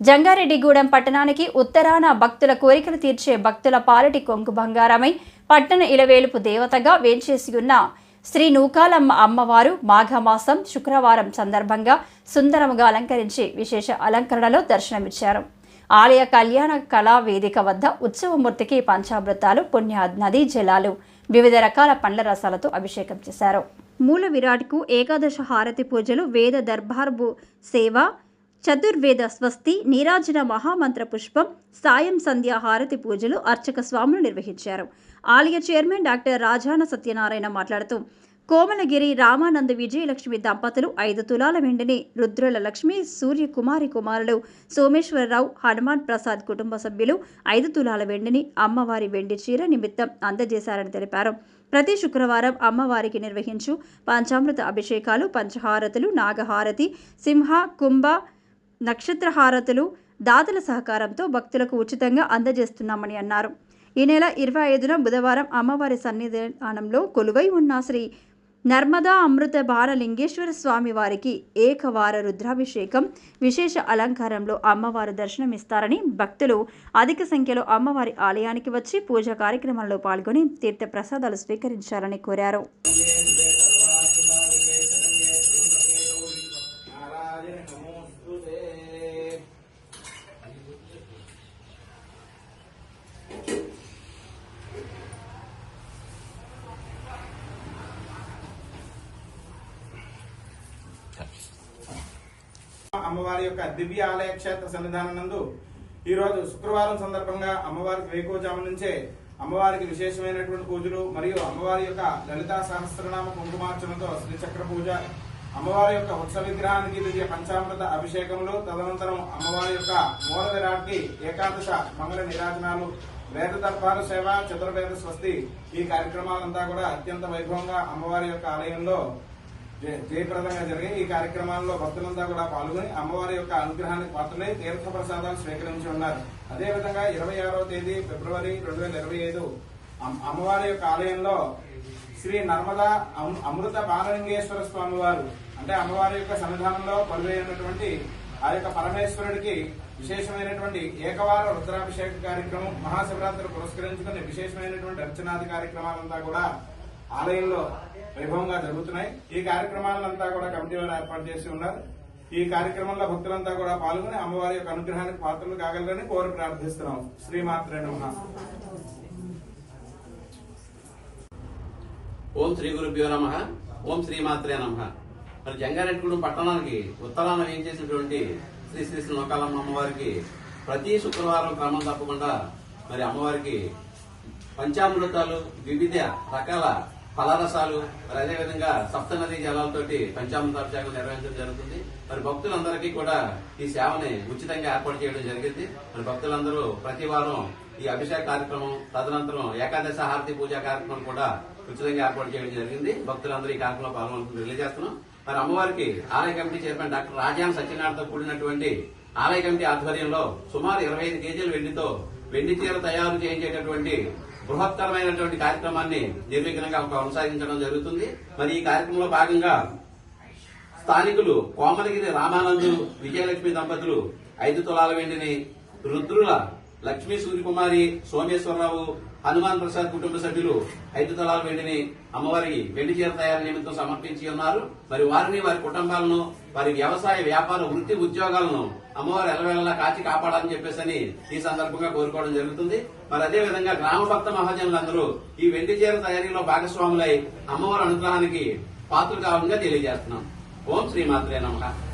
జంగారెడ్డిగూడెం పట్టణానికి ఉత్తరాన భక్తుల కోరికలు తీర్చే భక్తుల పాలటి కొంకు బంగారమై పట్టణ ఇలవేలుపు దేవతగా వేంచేసి ఉన్న శ్రీ నూకాలమ్మ అమ్మవారు మాఘమాసం శుక్రవారం సందర్భంగా సుందరముగా అలంకరించి విశేష అలంకరణలో దర్శనమిచ్చారు. ఆలయ కళ్యాణ కళా వేదిక వద్ద ఉత్సవమూర్తికి పంచామృతాలు పుణ్య నదీ జలాలు వివిధ రకాల పండ్ల రసాలతో అభిషేకం చేశారు. మూల విరాట్కు ఏకాదశ హారతి పూజలు వేద దర్బార్బు సేవ చతుర్వేద స్వస్తి నీరాజన మహామంత్ర పుష్పం సాయం సంధ్య హారతి పూజలు అర్చక స్వాములు నిర్వహించారు. ఆలయ చైర్మన్ డాక్టర్ రాజాన సత్యనారాయణ మాట్లాడుతూ కోమలగిరి రామానంద విజయలక్ష్మి దంపతులు ఐదు తులాల వెండిని రుద్రుల లక్ష్మి సూర్యకుమారి కుమారులు సోమేశ్వరరావు హనుమాన్ ప్రసాద్ కుటుంబ సభ్యులు ఐదు తులాల వెండిని అమ్మవారి వెండి చీర నిమిత్తం అందజేశారని తెలిపారు. ప్రతి శుక్రవారం అమ్మవారికి నిర్వహించు పంచామృత అభిషేకాలు పంచహారతులు నాగహారతి సింహ కుంభ నక్షత్ర హారతులు దాతల సహకారంతో భక్తులకు ఉచితంగా అందజేస్తున్నామని అన్నారు. ఈ నెల ఇరవై ఐదున బుధవారం అమ్మవారి సన్నిధానంలో కొలువై ఉన్న శ్రీ నర్మదా అమృత బాలలింగేశ్వర స్వామి వారికి ఏకవార రుద్రాభిషేకం విశేష అలంకారంలో అమ్మవారు దర్శనమిస్తారని భక్తులు అధిక సంఖ్యలో అమ్మవారి ఆలయానికి వచ్చి పూజా కార్యక్రమంలో పాల్గొని తీర్థ ప్రసాదాలు స్వీకరించాలని కోరారు. అమ్మవారి యొక్క దివ్య ఆలయ క్షేత్ర సన్నిధానం నందు ఈ రోజు శుక్రవారం సందర్భంగా అమ్మవారికి వేకోజాము నుంచే అమ్మవారికి విశేషమైనటువంటి పూజలు మరియు అమ్మవారి యొక్క లలితా సహస్రనామ కుంకుమార్చనతో శ్రీచక్ర పూజ అమ్మవారి యొక్క ఉత్సవ విగ్రహానికి దివ్య పంచామృత అభిషేకములు తదనంతరం అమ్మవారి యొక్క మూల విరాట్కి ఏకాదశ మంగళ నిరాజనాలు వేద దర్పాల సేవ చతుర్వేద స్వస్తి ఈ కార్యక్రమాలంతా కూడా అత్యంత వైభవంగా అమ్మవారి యొక్క ఆలయంలో జయప్రదంగా జరిగే ఈ కార్యక్రమాల్లో భక్తులంతా కూడా పాల్గొని అమ్మవారి యొక్క అనుగ్రహానికి పాత్రలై తీర్థ ప్రసాదాలు స్వీకరించి ఉన్నారు. అదేవిధంగా ఇరవై ఆరో తేదీ ఫిబ్రవరి రెండు వేల ఇరవై ఐదు అమ్మవారి యొక్క ఆలయంలో శ్రీ నర్మదా అమ్- అమృత బాలలింగేశ్వర స్వామి వారు అంటే అమ్మవారి యొక్క సన్నిధానంలో కొలువైనటువంటి ఆ యొక్క పరమేశ్వరుడికి విశేషమైనటువంటి ఏకవార రుద్రాభిషేక కార్యక్రమం మహాశివరాత్రి పురస్కరించుకుని విశేషమైనటువంటి అర్చనాది కార్యక్రమాలంతా కూడా ఆలయంలో వైభవంగా జరుగుతున్నాయి. ఈ కార్యక్రమాలంతా కూడా కమిటీ వారు ఏర్పాటు చేసి ఉన్నారు. ఈ కార్యక్రమంలో భక్తులంతా కూడా పాల్గొని అమ్మవారి యొక్క అనుగ్రహానికి పాత్రలు కాగలరని కోరి ప్రార్థిస్తున్నాం. శ్రీమాత్రే నమః. ఓం శ్రీ గురుభ్యో నమ. ఓం శ్రీమాత్రే నమ. మరి జంగారెడ్డిగూడెం పట్టణానికి ఉత్తరాన ఏం చేసినటువంటి శ్రీ శ్రీ శ్రీ నోకాలమ్మ అమ్మవారికి ప్రతి శుక్రవారం క్రమం తప్పకుండా మరి అమ్మవారికి పంచామృతాలు వివిధ రకాల ఫలరసాలు మరి అదేవిధంగా సప్తనదీ జలాలతోటి పంచామృతాభిషేకం నిర్వహించడం జరుగుతుంది. మరి భక్తులందరికీ కూడా ఈ సేవని ఉచితంగా ఏర్పాటు చేయడం జరిగింది. మరి భక్తులందరూ ప్రతి వారం ఈ అభిషేక కార్యక్రమం తదనంతరం ఏకాదశ హారతి పూజా కార్యక్రమం కూడా ఉచితంగా ఏర్పాటు చేయడం జరిగింది. భక్తులందరూ ఈ కార్యక్రమంలో పాల్గొనుకుంటూ తెలియజేస్తున్నాం. మరి అమ్మవారికి ఆలయ కమిటీ చైర్మన్ డాక్టర్ రాజాన్ సత్యనారాయణతో కూడినటువంటి ఆలయ కమిటీ ఆధ్వర్యంలో సుమారు ఇరవై ఐదు కేజీల వెండితో వెండి చీర తయారు చేయించేటటువంటి బృహత్తరమైనటువంటి కార్యక్రమాన్ని నిర్విఘ్నంగా కొనసాగించడం జరుగుతుంది. మరి ఈ కార్యక్రమంలో భాగంగా స్థానికులు కోమలగిరి రామానందు విజయలక్ష్మి దంపతులు ఐదు తులాల వెండిని రుద్రుల లక్ష్మీ సూర్యకుమారి సోమేశ్వరరావు హనుమాన్ ప్రసాద్ కుటుంబ సభ్యులు ఐదు తలాల వెండిని అమ్మవారికి వెండి చీర తయారు నిమిత్తం సమర్పించి ఉన్నారు. మరి వారిని వారి కుటుంబాలను వారి వ్యవసాయ వ్యాపార వృత్తి ఉద్యోగాలను అమ్మవారు ఎలవేళలా కాచి కాపాడాలని చెప్పేసి ఈ సందర్భంగా కోరుకోవడం జరుగుతుంది. మరి అదే విధంగా గ్రామ భక్త మహాజనులందరూ ఈ వెండి చీర తయారీలో భాగస్వాములై అమ్మవారి అనుగ్రహానికి పాత్రలు కావాలని తెలియజేస్తున్నాం. ఓం శ్రీమాత్రే నమః.